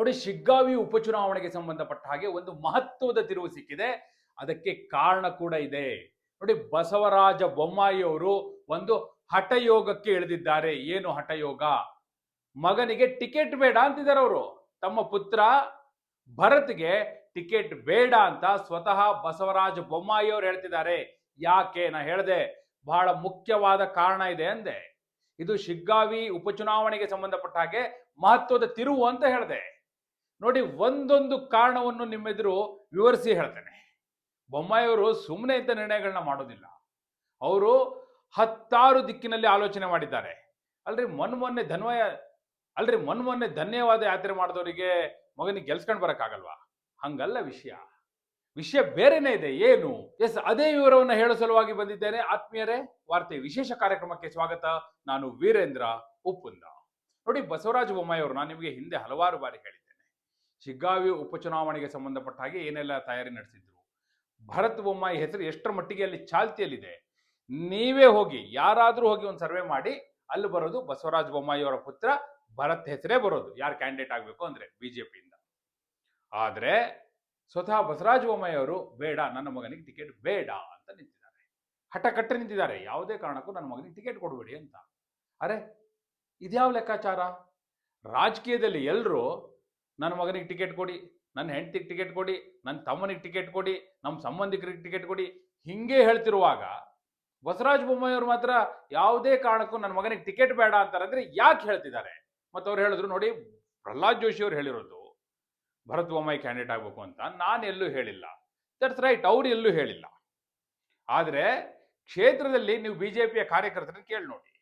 ನೋಡಿ ಶಿಗ್ಗಾವಿ ಉಪಚುನಾವಣೆಗೆ ಸಂಬಂಧಪಟ್ಟ ಹಾಗೆ ಒಂದು ಮಹತ್ವದ ತಿರುವು ಸಿಕ್ಕಿದೆ. ಅದಕ್ಕೆ ಕಾರಣ ಕೂಡ ಇದೆ. ನೋಡಿ ಬಸವರಾಜ ಬೊಮ್ಮಾಯಿ ಅವರು ಒಂದು ಹಠಯೋಗಕ್ಕೆ ಇಳಿದಿದ್ದಾರೆ. ಏನು ಹಠಯೋಗ? ಮಗನಿಗೆ ಟಿಕೆಟ್ ಬೇಡ ಅಂತಿದ್ದಾರೆ ಅವರು. ತಮ್ಮ ಪುತ್ರ ಭರತ್ಗೆ ಟಿಕೆಟ್ ಬೇಡ ಅಂತ ಸ್ವತಃ ಬಸವರಾಜ ಬೊಮ್ಮಾಯಿ ಅವರು ಹೇಳ್ತಿದ್ದಾರೆ. ಯಾಕೆ? ನಾ ಹೇಳ್ದೆ, ಬಹಳ ಮುಖ್ಯವಾದ ಕಾರಣ ಇದೆ ಅಂದೆ. ಇದು ಶಿಗ್ಗಾವಿ ಉಪಚುನಾವಣೆಗೆ ಸಂಬಂಧಪಟ್ಟ ಹಾಗೆ ಮಹತ್ವದ ತಿರುವು ಅಂತ ಹೇಳಿದೆ. ನೋಡಿ, ಒಂದೊಂದು ಕಾರಣವನ್ನು ನಿಮ್ಮೆದುರು ವಿವರಿಸಿ ಹೇಳ್ತೇನೆ. ಬೊಮ್ಮಾಯಿಯವರು ಸುಮ್ಮನೆ ಇದ್ದ ನಿರ್ಣಯಗಳನ್ನ ಮಾಡೋದಿಲ್ಲ. ಅವರು ಹತ್ತಾರು ದಿಕ್ಕಿನಲ್ಲಿ ಆಲೋಚನೆ ಮಾಡಿದ್ದಾರೆ. ಅಲ್ರಿ ಮೊನ್ ಮೊನ್ನೆ ಧನ್ವಯ, ಅಲ್ರಿ ಮೊನ್ ಮೊನ್ನೆ ಧನ್ಯವಾದ ಯಾತ್ರೆ ಮಾಡಿದವರಿಗೆ ಮಗನಿಗೆ ಗೆಲ್ಸ್ಕೊಂಡ್ ಬರಕ್ಕಾಗಲ್ವಾ? ಹಂಗಲ್ಲ ವಿಷಯ. ವಿಷಯ ಬೇರೆನೇ ಇದೆ. ಏನು? ಎಸ್, ಅದೇ ವಿವರವನ್ನು ಹೇಳೋ ಸಲುವಾಗಿ ಬಂದಿದ್ದೇನೆ. ಆತ್ಮೀಯರೇ, ವಾರ್ತೆ ವಿಶೇಷ ಕಾರ್ಯಕ್ರಮಕ್ಕೆ ಸ್ವಾಗತ. ನಾನು ವೀರೇಂದ್ರ ಉಪ್ಪುಂದ. ನೋಡಿ, ಬಸವರಾಜ ಬೊಮ್ಮಾಯಿ ಅವರು ನಾನು ನಿಮಗೆ ಹಿಂದೆ ಹಲವಾರು ಬಾರಿ ಹೇಳಿದ್ದೇನೆ ಶಿಗ್ಗಾವಿ ಉಪಚುನಾವಣೆಗೆ ಸಂಬಂಧಪಟ್ಟ ಹಾಗೆ ಏನೆಲ್ಲ ತಯಾರಿ ನಡೆಸಿದ್ರು. ಭರತ್ ಬೊಮ್ಮಾಯಿ ಹೆಸರು ಎಷ್ಟರ ಮಟ್ಟಿಗೆ ಅಲ್ಲಿ ಚಾಲ್ತಿಯಲ್ಲಿದೆ. ನೀವೇ ಹೋಗಿ, ಯಾರಾದರೂ ಹೋಗಿ ಒಂದು ಸರ್ವೆ ಮಾಡಿ, ಅಲ್ಲಿ ಬರೋದು ಬಸವರಾಜ ಬೊಮ್ಮಾಯಿ ಅವರ ಪುತ್ರ ಭರತ್ ಹೆಸರೇ ಬರೋದು. ಯಾರು ಕ್ಯಾಂಡಿಡೇಟ್ ಆಗಬೇಕು ಅಂದ್ರೆ ಬಿಜೆಪಿಯಿಂದ. ಆದರೆ ಸ್ವತಃ ಬಸವರಾಜ ಬೊಮ್ಮಾಯಿ ಅವರು, ಬೇಡ, ನನ್ನ ಮಗನಿಗೆ ಟಿಕೆಟ್ ಬೇಡ ಅಂತ ನಿಂತಿದ್ದಾರೆ. ಹಠ ಕಟ್ಟಿ ನಿಂತಿದ್ದಾರೆ. ಯಾವುದೇ ಕಾರಣಕ್ಕೂ ನನ್ನ ಮಗನಿಗೆ ಟಿಕೆಟ್ ಕೊಡಬೇಡಿ ಅಂತ. ಅರೆ, ಇದ್ಯಾವ ಲೆಕ್ಕಾಚಾರ? ರಾಜಕೀಯದಲ್ಲಿ ಎಲ್ಲರೂ ನನ್ನ ಮಗನಿಗೆ ಟಿಕೆಟ್ ಕೊಡಿ, ನನ್ನ ಹೆಂಡತಿಗೆ ಟಿಕೆಟ್ ಕೊಡಿ, ನನ್ನ ತಮ್ಮನಿಗೆ ಟಿಕೆಟ್ ಕೊಡಿ, ನಮ್ಮ ಸಂಬಂಧಿಕರಿಗೆ ಟಿಕೆಟ್ ಕೊಡಿ. ಹಿಂಗೆ ಹೇಳ್ತಿರುವಾಗ ಬಸವರಾಜ ಬೊಮ್ಮಾಯಿಯವರು ಮಾತ್ರ ಯಾವುದೇ ಕಾರಣಕ್ಕೂ ನನ್ನ ಮಗನಿಗೆ ಟಿಕೆಟ್ ಬೇಡ ಅಂತಾರೆ ಅಂದ್ರೆ ಯಾಕೆ ಹೇಳ್ತಿದ್ದಾರೆ? ಮತ್ತು ಅವ್ರು ಹೇಳಿದ್ರು ನೋಡಿ, ಪ್ರಹ್ಲಾದ್ ಜೋಶಿ ಅವ್ರು ಹೇಳಿರೋದು, ಭರತ್ ಬೊಮ್ಮಾಯಿ ಕ್ಯಾಂಡಿಡೇಟ್ ಆಗಬೇಕು ಅಂತ ನಾನು ಎಲ್ಲೂ ಹೇಳಿಲ್ಲ. ದಟ್ಸ್ ರೈಟ್ ಅವ್ರು ಎಲ್ಲೂ ಹೇಳಿಲ್ಲ. ಆದರೆ ಕ್ಷೇತ್ರದಲ್ಲಿ ನೀವು ಬಿ ಜೆ ಪಿಯ ಕಾರ್ಯಕರ್ತರನ್ನ ಕೇಳಿ ನೋಡಿ.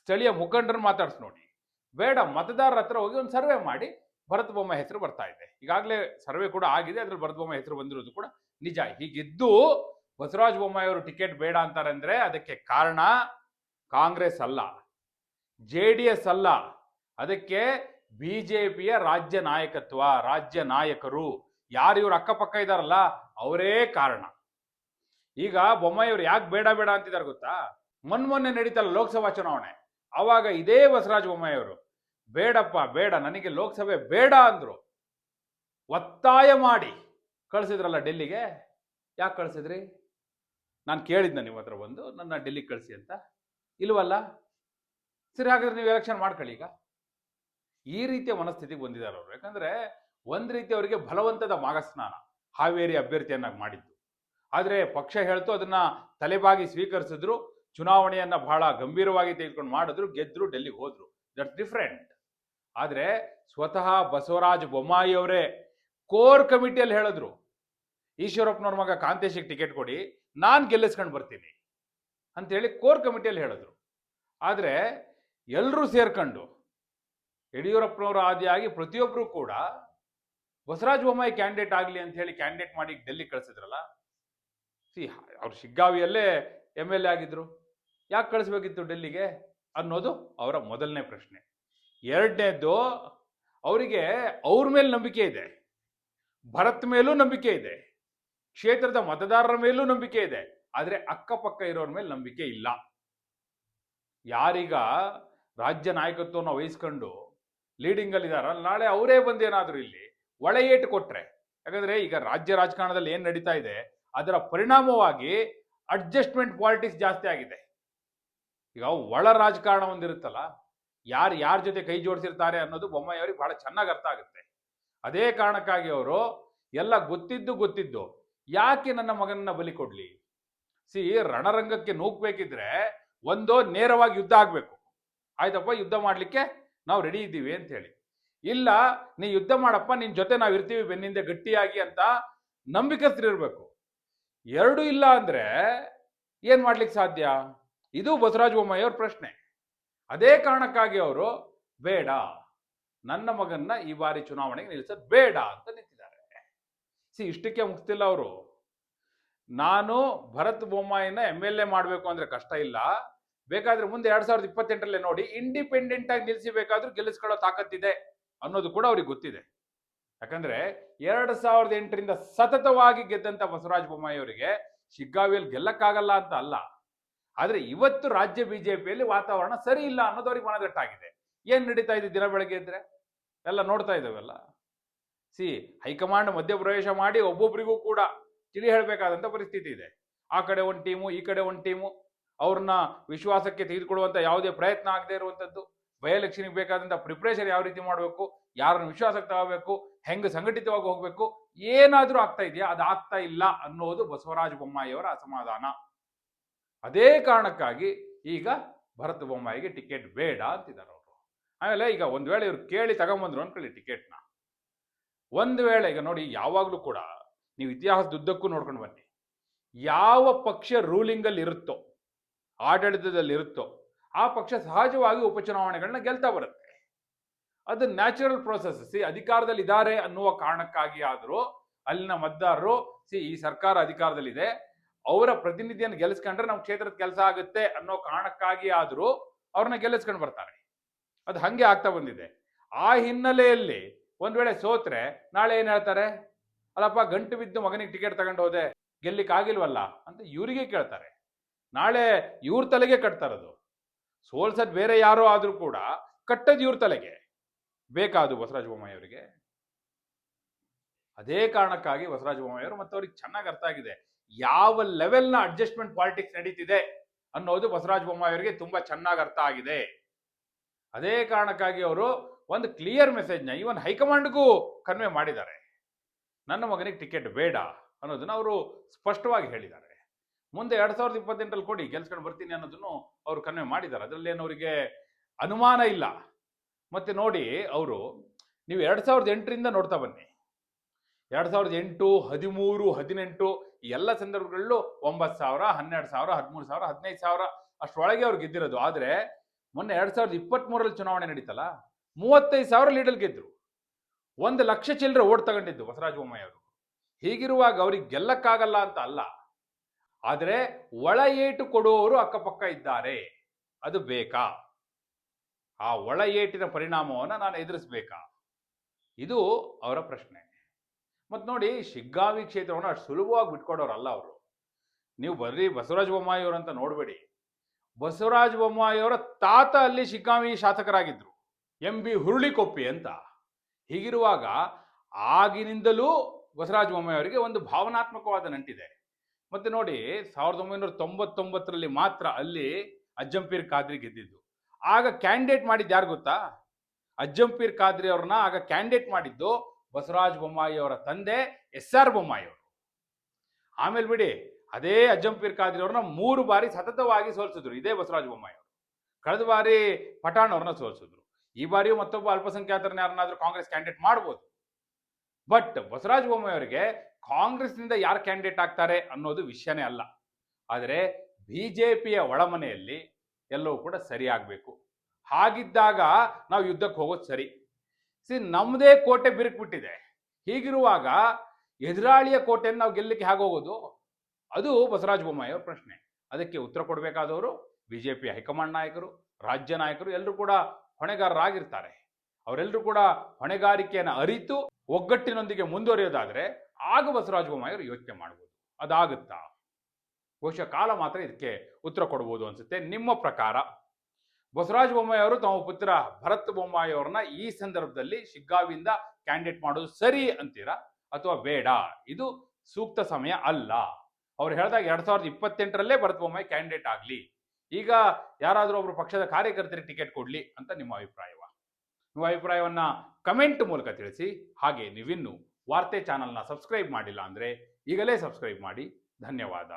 ಸ್ಥಳೀಯ ಮುಖಂಡರನ್ನ ಮಾತಾಡ್ಸಿ ನೋಡಿ. ಬೇಡ, ಮತದಾರರ ಹತ್ರ ಹೋಗಿ ಒಂದು ಸರ್ವೆ ಮಾಡಿ ಭರತ್ ಬೊಮ್ಮ ಹೆಸರು ಬರ್ತಾ ಇದೆ. ಈಗಾಗಲೇ ಸರ್ವೆ ಕೂಡ ಆಗಿದೆ, ಅದ್ರಲ್ಲಿ ಭರತ್ ಬೊಮ್ಮ ಹೆಸರು ಬಂದಿರೋದು ಕೂಡ ನಿಜ. ಹೀಗಿದ್ದು ಬಸವರಾಜ ಬೊಮ್ಮಾಯಿ ಅವರು ಟಿಕೆಟ್ ಬೇಡ ಅಂತಾರೆ ಅಂದ್ರೆ ಅದಕ್ಕೆ ಕಾರಣ ಕಾಂಗ್ರೆಸ್ ಅಲ್ಲ, ಜೆ ಡಿ ಎಸ್ ಅಲ್ಲ. ಅದಕ್ಕೆ ಬಿಜೆಪಿಯ ರಾಜ್ಯ ನಾಯಕತ್ವ, ರಾಜ್ಯ ನಾಯಕರು. ಯಾರು ಇವ್ರ ಅಕ್ಕಪಕ್ಕ ಇದಾರಲ್ಲ, ಅವರೇ ಕಾರಣ. ಈಗ ಬೊಮ್ಮಾಯಿ ಅವ್ರು ಯಾಕೆ ಬೇಡ ಬೇಡ ಅಂತಿದ್ದಾರೆ ಗೊತ್ತಾ? ಮೊನ್ನೆ ನಡೀತಲ್ಲ ಲೋಕಸಭಾ ಚುನಾವಣೆ. ಅವಾಗ ಇದೇ ಬಸವರಾಜ ಬೊಮ್ಮಾಯಿ ಅವರು ಬೇಡಪ್ಪ, ಬೇಡ, ನನಗೆ ಲೋಕಸಭೆ ಬೇಡ ಅಂದರು. ಒತ್ತಾಯ ಮಾಡಿ. ಕಳಿಸಿದ್ರಲ್ಲ ಡೆಲ್ಲಿಗೆ? ಯಾಕೆ ಕಳಿಸಿದ್ರಿ? ನಾನು ಕೇಳಿದ್ನ ನಿಮ್ಮ ಹತ್ರ ಬಂದು, ನನ್ನ ಡೆಲ್ಲಿಗೆ ಕಳಿಸಿ ಅಂತ. ಇಲ್ವಲ್ಲ? ಸರಿ, ಹಾಗಾದ್ರೆ ನೀವು ಎಲೆಕ್ಷನ್ ಮಾಡ್ಕೊಳ್ಳಿ ಈಗ. ಈ ರೀತಿಯ ಮನಸ್ಥಿತಿಗೆ ಬಂದಿದ್ದಾರೆ ಅವರು. ಯಾಕಂದ್ರೆ ಒಂದು ರೀತಿ ಅವರಿಗೆ ಬಲವಂತದ ಮಾಗಸ್ನಾನ ಹಾವೇರಿ ಅಭ್ಯರ್ಥಿಯನ್ನಾಗಿ ಮಾಡಿದ್ದು. ಆದರೆ ಪಕ್ಷ ಹೇಳ್ತು ಅದನ್ನ ತಲೆಬಾಗಿ ಸ್ವೀಕರಿಸಿದ್ರು, ಚುನಾವಣೆಯನ್ನ ಬಹಳ ಗಂಭೀರವಾಗಿ ತೆಗೆದುಕೊಂಡು ಮಾಡಿದ್ರು, ಗೆದ್ರು, ಡೆಲ್ಲಿಗೆ ಹೋದ್ರು. ದಟ್ಸ್ ಡಿಫ್ರೆಂಟ್ ಆದರೆ ಸ್ವತಃ ಬಸವರಾಜ ಬೊಮ್ಮಾಯಿ ಅವರೇ ಕೋರ್ ಕಮಿಟಿಯಲ್ಲಿ ಹೇಳಿದ್ರು, ಈಶ್ವರಪ್ಪನವ್ರ ಮಗ ಕಾಂತೇಶಿಗೆ ಟಿಕೆಟ್ ಕೊಡಿ, ನಾನು ಗೆಲ್ಲಿಸ್ಕೊಂಡು ಬರ್ತೀನಿ ಅಂತೇಳಿ ಕೋರ್ ಕಮಿಟಿಯಲ್ಲಿ ಹೇಳಿದ್ರು. ಆದರೆ ಎಲ್ಲರೂ ಸೇರ್ಕೊಂಡು ಯಡಿಯೂರಪ್ಪನವರ ಆದಿಯಾಗಿ ಪ್ರತಿಯೊಬ್ಬರು ಕೂಡ ಬಸವರಾಜ ಬೊಮ್ಮಾಯಿ ಕ್ಯಾಂಡಿಡೇಟ್ ಆಗಲಿ ಅಂತ ಹೇಳಿ ಕ್ಯಾಂಡಿಡೇಟ್ ಮಾಡಿ ಡೆಲ್ಲಿ ಕಳಿಸಿದ್ರಲ್ಲ, ಸಿ, ಅವ್ರು ಶಿಗ್ಗಾವಿಯಲ್ಲೇ ಎಂ ಎಲ್ ಎ ಆಗಿದ್ರು. ಯಾಕೆ ಕಳಿಸ್ಬೇಕಿತ್ತು ಡೆಲ್ಲಿಗೆ ಅನ್ನೋದು ಅವರ ಮೊದಲನೇ ಪ್ರಶ್ನೆ. ಎರಡನೇದ್ದು ಅವರಿಗೆ ಅವ್ರ ಮೇಲೆ ನಂಬಿಕೆ ಇದೆ. ಭರತ್ ಮೇಲೂ ನಂಬಿಕೆ ಇದೆ. ಕ್ಷೇತ್ರದ ಮತದಾರರ ಮೇಲೂ ನಂಬಿಕೆ ಇದೆ. ಆದರೆ ಅಕ್ಕಪಕ್ಕ ಇರೋರ ಮೇಲೆ ನಂಬಿಕೆ ಇಲ್ಲ. ಯಾರೀಗ ರಾಜ್ಯ ನಾಯಕತ್ವವನ್ನು ವಹಿಸ್ಕೊಂಡು ಲೀಡಿಂಗ್ ಅಲ್ಲಿ ಇದಾರಲ್ಲ ನಾಳೆ ಅವರೇ ಬಂದೇನಾದರೂ ಇಲ್ಲಿ ಒಳ ಏಟು ಕೊಟ್ರೆ. ಯಾಕಂದ್ರೆ ಈಗ ರಾಜ್ಯ ರಾಜಕಾರಣದಲ್ಲಿ ಏನ್ ನಡೀತಾ ಇದೆ, ಅದರ ಪರಿಣಾಮವಾಗಿ ಅಡ್ಜಸ್ಟ್ಮೆಂಟ್ ಪಾಲಿಟಿಕ್ಸ್ ಜಾಸ್ತಿ ಆಗಿದೆ. ಈಗ ಒಳ ರಾಜಕಾರಣ ಒಂದಿರುತ್ತಲ್ಲ ಯಾರು, ಯಾರ ಜೊತೆ ಕೈ ಜೋಡಿಸಿರ್ತಾರೆ ಅನ್ನೋದು ಬೊಮ್ಮಾಯಿ ಅವರಿಗೆ ಬಹಳ ಚೆನ್ನಾಗಿ ಅರ್ಥ ಆಗುತ್ತೆ. ಅದೇ ಕಾರಣಕ್ಕಾಗಿ ಅವರು, ಎಲ್ಲ ಗೊತ್ತಿದ್ದು ಗೊತ್ತಿದ್ದು, ಯಾಕೆ ನನ್ನ ಮಗನನ್ನ ಬಲಿ ಕೊಡ್ಲಿ? ಸಿ, ರಣರಂಗಕ್ಕೆ ನೂಕ್ಬೇಕಿದ್ರೆ ಒಂದೋ ನೇರವಾಗಿ ಯುದ್ಧ ಆಗ್ಬೇಕು. ಆಯ್ತಪ್ಪ, ಯುದ್ಧ ಮಾಡ್ಲಿಕ್ಕೆ ನಾವು ರೆಡಿ ಇದ್ದೀವಿ ಅಂತ ಹೇಳಿ. ಇಲ್ಲ, ನೀ ಯುದ್ಧ ಮಾಡಪ್ಪ ನಿನ್ನ ಜೊತೆ ನಾವು ಇರ್ತೀವಿ ಬೆನ್ನಿಂದ ಗಟ್ಟಿಯಾಗಿ ಅಂತ ನಂಬಿಕಸ್ಥರಿರ್ಬೇಕು. ಎರಡು ಇಲ್ಲ ಅಂದ್ರೆ ಏನ್ ಮಾಡ್ಲಿಕ್ಕೆ ಸಾಧ್ಯ? ಇದು ಬಸವರಾಜ ಬೊಮ್ಮಾಯಿ ಅವ್ರ ಪ್ರಶ್ನೆ. ಅದೇ ಕಾರಣಕ್ಕಾಗಿ ಅವರು ಬೇಡ, ನನ್ನ ಮಗನ್ನ ಈ ಬಾರಿ ಚುನಾವಣೆಗೆ ನಿಲ್ಲಿಸೋದು ಬೇಡ ಅಂತ ನಿಂತಿದ್ದಾರೆ. ಸಿ, ಇಷ್ಟಕ್ಕೆ ಮುಗಿಸ್ತಿಲ್ಲ ಅವರು. ನಾನು ಭರತ್ ಬೊಮ್ಮಾಯಿನ ಎಂ ಎಲ್ ಎ ಮಾಡಬೇಕು ಅಂದ್ರೆ ಕಷ್ಟ ಇಲ್ಲ. ಬೇಕಾದ್ರೆ ಮುಂದೆ ಎರಡ್ ಸಾವಿರದ ಇಪ್ಪತ್ತೆಂಟರಲ್ಲೇ ನೋಡಿ ಇಂಡಿಪೆಂಡೆಂಟ್ ಆಗಿ ನಿಲ್ಲಿಸಿ ಬೇಕಾದ್ರೂ ಗೆಲ್ಲಿಸ್ಕೊಳ್ಳೋ ತಾಕತ್ತಿದೆ ಅನ್ನೋದು ಕೂಡ ಅವ್ರಿಗೆ ಗೊತ್ತಿದೆ. ಯಾಕಂದ್ರೆ ಎರಡ್ ಸಾವಿರದ ಎಂಟರಿಂದ ಸತತವಾಗಿ ಗೆದ್ದಂತ ಬಸವರಾಜ ಬೊಮ್ಮಾಯಿ ಅವರಿಗೆ ಶಿಗ್ಗಾವಿಯಲ್ಲಿ ಗೆಲ್ಲಕ್ಕಾಗಲ್ಲ ಅಂತ ಅಲ್ಲ. ಆದ್ರೆ ಇವತ್ತು ರಾಜ್ಯ ಬಿಜೆಪಿಯಲ್ಲಿ ವಾತಾವರಣ ಸರಿ ಇಲ್ಲ ಅನ್ನೋದವ್ರಿಗೆ ಮನದಟ್ಟಾಗಿದೆ. ಏನ್ ನಡೀತಾ ಇದೆ ದಿನ ಬೆಳಗ್ಗೆ ಇದ್ರೆ? ಎಲ್ಲ ನೋಡ್ತಾ ಇದ್ದಾವೆಲ್ಲ? ಸಿ, ಹೈಕಮಾಂಡ್ ಮಧ್ಯಪ್ರವೇಶ ಮಾಡಿ ಒಬ್ಬೊಬ್ಬರಿಗೂ ಕೂಡ ತಿಳಿ ಹೇಳಬೇಕಾದಂತ ಪರಿಸ್ಥಿತಿ ಇದೆ. ಆ ಕಡೆ ಒಂದು ಟೀಮು, ಈ ಕಡೆ ಒಂದು ಟೀಮು. ಅವ್ರನ್ನ ವಿಶ್ವಾಸಕ್ಕೆ ತೆಗೆದುಕೊಳ್ಳುವಂಥ ಯಾವುದೇ ಪ್ರಯತ್ನ ಆಗದೆ ಇರುವಂಥದ್ದು ಬೈ ಎಲೆಕ್ಷನ್ಗೆ ಬೇಕಾದಂಥ ಪ್ರಿಪ್ರೇಷನ್ ಯಾವ ರೀತಿ ಮಾಡಬೇಕು? ಯಾರನ್ನು ವಿಶ್ವಾಸಕ್ಕೆ ತಗೋಬೇಕು? ಹೆಂಗೆ ಸಂಘಟಿತವಾಗಿ ಹೋಗಬೇಕು? ಏನಾದರೂ ಆಗ್ತಾ ಇದೆಯಾ? ಅದು ಆಗ್ತಾ ಇಲ್ಲ ಅನ್ನೋದು ಬಸವರಾಜ ಬೊಮ್ಮಾಯಿಯವರ ಅಸಮಾಧಾನ. ಅದೇ ಕಾರಣಕ್ಕಾಗಿ ಈಗ ಭರತ್ ಬೊಮ್ಮಾಯಿಗೆ ಟಿಕೆಟ್ ಬೇಡ ಅಂತಿದ್ದಾರೆ ಅವರು. ಆಮೇಲೆ ಈಗ ಒಂದು ವೇಳೆ ಇವ್ರು ಕೇಳಿ ತಗೊಂಬಂದ್ರು ಅನ್ಕೊಳ್ಳಿ ಟಿಕೆಟ್ನ. ಒಂದು ವೇಳೆ ಈಗ ನೋಡಿ ಯಾವಾಗಲೂ ಕೂಡ ನೀವು ಇತಿಹಾಸದ ಉದ್ದಕ್ಕೂ ನೋಡ್ಕೊಂಡು ಬನ್ನಿ. ಯಾವ ಪಕ್ಷ ರೂಲಿಂಗಲ್ಲಿ ಇರುತ್ತೋ, ಆಡಳಿತದಲ್ಲಿ ಇರುತ್ತೋ, ಆ ಪಕ್ಷ ಸಹಜವಾಗಿ ಉಪಚುನಾವಣೆಗಳನ್ನ ಗೆಲ್ತಾ ಬರುತ್ತೆ. ಅದು ನ್ಯಾಚುರಲ್ ಪ್ರೋಸೆಸ್ ಸಿ ಅಧಿಕಾರದಲ್ಲಿ ಇದ್ದಾರೆ ಅನ್ನುವ ಕಾರಣಕ್ಕಾಗಿ ಆದರೂ, ಅಲ್ಲಿನ ಮತದಾರರು, ಸಿ ಈ ಸರ್ಕಾರ ಅಧಿಕಾರದಲ್ಲಿದೆ ಅವರ ಪ್ರತಿನಿಧಿಯನ್ನು ಗೆಲ್ಲಿಸ್ಕೊಂಡ್ರೆ ನಮ್ಮ ಕ್ಷೇತ್ರದ ಕೆಲಸ ಆಗುತ್ತೆ ಅನ್ನೋ ಕಾರಣಕ್ಕಾಗಿ ಆದರೂ ಅವ್ರನ್ನ ಗೆಲ್ಲಿಸ್ಕೊಂಡು ಬರ್ತಾರೆ. ಅದು ಹಂಗೆ ಆಗ್ತಾ ಬಂದಿದೆ. ಆ ಹಿನ್ನೆಲೆಯಲ್ಲಿ ಒಂದ್ ವೇಳೆ ಸೋತ್ರೆ ನಾಳೆ ಏನ್ ಹೇಳ್ತಾರೆ? ಅಲ್ಲಪ್ಪ, ಗಂಟು ಬಿದ್ದು ಮಗನಿಗೆ ಟಿಕೆಟ್ ತಗೊಂಡು ಹೋದೆ, ಗೆಲ್ಲಿಕ್ ಆಗಿಲ್ವಲ್ಲ ಅಂತ ಇವರಿಗೆ ಕೇಳ್ತಾರೆ. ನಾಳೆ ಇವ್ರ ತಲೆಗೆ ಕಟ್ತಾರದು ಸೋಲ್ಸದ್ ಬೇರೆ ಯಾರೋ ಆದ್ರೂ ಕೂಡ ಕಟ್ಟದ್ ಇವ್ರ ತಲೆಗೆ. ಬೇಕಾದು ಬಸವರಾಜ ಬೊಮ್ಮಾಯಿ ಅವರಿಗೆ. ಅದೇ ಕಾರಣಕ್ಕಾಗಿ ಬಸವರಾಜ ಬೊಮ್ಮಾಯಿ ಅವರು ಮತ್ತೆ ಅವ್ರಿಗೆ ಚೆನ್ನಾಗಿ ಅರ್ಥ ಆಗಿದೆ. ಯಾವ ಲೆವೆಲ್ನ ಅಡ್ಜಸ್ಟ್ಮೆಂಟ್ ಪಾಲಿಟಿಕ್ಸ್ ನಡೀತಿದೆ ಅನ್ನೋದು ಬಸವರಾಜ ಬೊಮ್ಮಾಯಿ ಅವರಿಗೆ ತುಂಬಾ ಚೆನ್ನಾಗಿ ಅರ್ಥ ಆಗಿದೆ. ಅದೇ ಕಾರಣಕ್ಕಾಗಿ ಅವರು ಒಂದು ಕ್ಲಿಯರ್ ಮೆಸೇಜ್ನ ಈವನ್ ಹೈಕಮಾಂಡ್ಗೂ ಕನ್ವೆ ಮಾಡಿದ್ದಾರೆ. ನನ್ನ ಮಗನಿಗೆ ಟಿಕೆಟ್ ಬೇಡ ಅನ್ನೋದನ್ನ ಅವರು ಸ್ಪಷ್ಟವಾಗಿ ಹೇಳಿದ್ದಾರೆ. ಮುಂದೆ ಎರಡ್ ಸಾವಿರದ ಇಪ್ಪತ್ತೆಂಟಲ್ಲಿ ಕೊಡಿ, ಗೆಲ್ಸ್ಕೊಂಡು ಬರ್ತೀನಿ ಅನ್ನೋದನ್ನು ಅವರು ಕನ್ವೆ ಮಾಡಿದ್ದಾರೆ. ಅದರಲ್ಲೇನು ಅವರಿಗೆ ಅನುಮಾನ ಇಲ್ಲ. ಮತ್ತೆ ನೋಡಿ, ಅವರು, ನೀವು ಎರಡ್ ಸಾವಿರದ ಎಂಟರಿಂದ ನೋಡ್ತಾ ಬನ್ನಿ. ಎರಡ್ ಸಾವಿರದ ಎಂಟು, ಹದಿಮೂರು, ಹದಿನೆಂಟು ಎಲ್ಲ ಸಂದರ್ಭಗಳಲ್ಲೂ ಒಂಬತ್ತು ಸಾವಿರ, ಹನ್ನೆರಡು ಸಾವಿರ, ಹದಿಮೂರು ಸಾವಿರ, ಹದಿನೈದು ಸಾವಿರ ಅಷ್ಟರೊಳಗೆ ಅವ್ರು ಗೆದ್ದಿರೋದು. ಆದ್ರೆ ಮೊನ್ನೆ ಎರಡ್ ಸಾವಿರದ ಇಪ್ಪತ್ತ್ ಮೂರರಲ್ಲಿ ಚುನಾವಣೆ ನಡೀತಲ್ಲ, ಮೂವತ್ತೈದು ಸಾವಿರ ಲೀಡಲ್ ಗೆದ್ರು. ಒಂದು ಲಕ್ಷ ಚಿಲ್ಲರೆ ಓಟ್ ತಗೊಂಡಿದ್ದು ಬಸವರಾಜ ಬೊಮ್ಮಾಯಿ ಅವರು. ಹೀಗಿರುವಾಗ ಅವ್ರಿಗೆ ಗೆಲ್ಲಕ್ಕಾಗಲ್ಲ ಅಂತ ಅಲ್ಲ. ಆದರೆ ಒಳ ಏಟು ಕೊಡುವವರು ಅಕ್ಕಪಕ್ಕ ಇದ್ದಾರೆ. ಅದು ಬೇಕಾ? ಆ ಒಳ ಏಟಿನ ಪರಿಣಾಮವನ್ನು ನಾನು ಎದುರಿಸ್ಬೇಕಾ? ಇದು ಅವರ ಪ್ರಶ್ನೆ. ಮತ್ತು ನೋಡಿ ಶಿಗ್ಗಾವಿ ಕ್ಷೇತ್ರವನ್ನು ಅಷ್ಟು ಸುಲಭವಾಗಿ ಬಿಟ್ಕೊಡೋರಲ್ಲ ಅವರು. ನೀವು ಬರ್ರಿ ಬಸವರಾಜ ಬೊಮ್ಮಾಯಿ ಅವರು ಅಂತ ನೋಡಬೇಡಿ. ಬಸವರಾಜ ಬೊಮ್ಮಾಯಿ ಅವರ ತಾತ ಅಲ್ಲಿ ಶಿಗ್ಗಾವಿ ಶಾಸಕರಾಗಿದ್ದರು ಎಂ ಬಿ ಹುರುಳಿಕೊಪ್ಪಿ ಅಂತ. ಹೀಗಿರುವಾಗ ಆಗಿನಿಂದಲೂ ಬಸವರಾಜ ಬೊಮ್ಮಾಯಿ ಅವರಿಗೆ ಒಂದು ಭಾವನಾತ್ಮಕವಾದ ನಂಟಿದೆ. ಮತ್ತೆ ನೋಡಿ ಸಾವಿರದ ಒಂಬೈನೂರ ತೊಂಬತ್ತೊಂಬತ್ತರಲ್ಲಿ ಮಾತ್ರ ಅಲ್ಲಿ ಅಜ್ಜಂಪೀರ್ ಖಾದ್ರಿ ಗೆದ್ದಿದ್ದು. ಆಗ ಕ್ಯಾಂಡಿಡೇಟ್ ಮಾಡಿದ್ದು ಯಾರು ಗೊತ್ತಾ? ಅಜ್ಜಂಪೀರ್ ಖಾದ್ರಿ ಅವ್ರನ್ನ ಆಗ ಕ್ಯಾಂಡಿಡೇಟ್ ಮಾಡಿದ್ದು ಬಸವರಾಜ ಬೊಮ್ಮಾಯಿ ಅವರ ತಂದೆ ಎಸ್ ಆರ್ ಬೊಮ್ಮಾಯಿ ಅವರು. ಆಮೇಲೆ ಬಿಡಿ, ಅದೇ ಅಜ್ಜಂಪೀರ್ ಖಾದ್ರಿ ಅವ್ರನ್ನ ಮೂರು ಬಾರಿ ಸತತವಾಗಿ ಸೋಲಿಸಿದ್ರು, ಇದೇ ಬಸವರಾಜ ಬೊಮ್ಮಾಯಿ ಅವರು. ಕಳೆದ ಬಾರಿ ಪಠಾಣ್ ಅವ್ರನ್ನ ಸೋಲಿಸಿದ್ರು. ಈ ಬಾರಿಯೂ ಮತ್ತೊಬ್ಬ ಅಲ್ಪಸಂಖ್ಯಾತರನ್ನ ಯಾರನ್ನಾದ್ರೂ ಕಾಂಗ್ರೆಸ್ ಕ್ಯಾಂಡಿಡೇಟ್ ಮಾಡ್ಬೋದು. ಬಟ್ ಬಸವರಾಜ ಬೊಮ್ಮಾಯಿ ಅವರಿಗೆ ಕಾಂಗ್ರೆಸ್ನಿಂದ ಯಾರು ಕ್ಯಾಂಡಿಡೇಟ್ ಆಗ್ತಾರೆ ಅನ್ನೋದು ವಿಷಯನೇ ಅಲ್ಲ. ಆದರೆ ಬಿಜೆಪಿಯ ಒಳಮನೆಯಲ್ಲಿ ಎಲ್ಲವೂ ಕೂಡ ಸರಿಯಾಗಬೇಕು ಹಾಗಿದ್ದಾಗ ನಾವು ಯುದ್ಧಕ್ಕೆ ಹೋಗೋದು ಸರಿ. ಸಿ ನಮ್ಮದೇ ಕೋಟೆ ಬಿರುಕ್ಬಿಟ್ಟಿದೆ. ಹೀಗಿರುವಾಗ ಎದುರಾಳಿಯ ಕೋಟೆಯನ್ನು ನಾವು ಗೆಲ್ಲಕ್ಕೆ ಹೋಗೋದು? ಅದು ಬಸವರಾಜ ಬೊಮ್ಮಾಯಿ ಅವರ ಪ್ರಶ್ನೆ. ಅದಕ್ಕೆ ಉತ್ತರ ಕೊಡಬೇಕಾದವರು ಬಿಜೆಪಿ ಹೈಕಮಾಂಡ್ ನಾಯಕರು, ರಾಜ್ಯ ನಾಯಕರು ಎಲ್ಲರೂ ಕೂಡ ಹೊಣೆಗಾರರಾಗಿರ್ತಾರೆ. ಅವರೆಲ್ಲರೂ ಕೂಡ ಹೊಣೆಗಾರಿಕೆಯನ್ನು ಅರಿತು ಒಗ್ಗಟ್ಟಿನೊಂದಿಗೆ ಮುಂದುವರಿಯೋದಾದರೆ ಆಗ ಬಸವರಾಜ ಬೊಮ್ಮಾಯಿ ಅವರು ಯೋಚನೆ ಮಾಡ್ಬೋದು. ಅದಾಗುತ್ತಾ? ಬಹುಶಃ ಕಾಲ ಮಾತ್ರ ಇದಕ್ಕೆ ಉತ್ತರ ಕೊಡ್ಬೋದು ಅನ್ಸುತ್ತೆ. ನಿಮ್ಮ ಪ್ರಕಾರ? ಬಸವರಾಜ ಬೊಮ್ಮಾಯಿ ಅವರು ತಮ್ಮ ಪುತ್ರ ಭರತ್ ಬೊಮ್ಮಾಯಿ ಅವರನ್ನ ಈ ಸಂದರ್ಭದಲ್ಲಿ ಶಿಗ್ಗಾವಿಯಿಂದ ಕ್ಯಾಂಡಿಡೇಟ್ ಮಾಡೋದು ಸರಿ ಅಂತೀರಾ ಅಥವಾ ಬೇಡ? ಇದು ಸೂಕ್ತ ಸಮಯ ಅಲ್ಲ. ಅವ್ರು ಹೇಳಿದಾಗ ಎರಡ್ ಸಾವಿರದ ಇಪ್ಪತ್ತೆಂಟರಲ್ಲೇ ಭರತ್ ಬೊಮ್ಮಾಯಿ ಕ್ಯಾಂಡಿಡೇಟ್ ಆಗಲಿ. ಈಗ ಯಾರಾದರೂ ಒಬ್ರು ಪಕ್ಷದ ಕಾರ್ಯಕರ್ತರಿಗೆ ಟಿಕೆಟ್ ಕೊಡ್ಲಿ ಅಂತ ನಿಮ್ಮ ಅಭಿಪ್ರಾಯವ? ನಿಮ್ಮ ಅಭಿಪ್ರಾಯವನ್ನ ಕಮೆಂಟ್ ಮೂಲಕ ತಿಳಿಸಿ. ಹಾಗೆ ನೀವಿನ್ನು ವಾರ್ತೆ ಚಾನಲ್ನ ಸಬ್ಸ್ಕ್ರೈಬ್ ಮಾಡಿಲ್ಲ ಅಂದ್ರೆ ಈಗಲೇ ಸಬ್ಸ್ಕ್ರೈಬ್ ಮಾಡಿ. ಧನ್ಯವಾದ.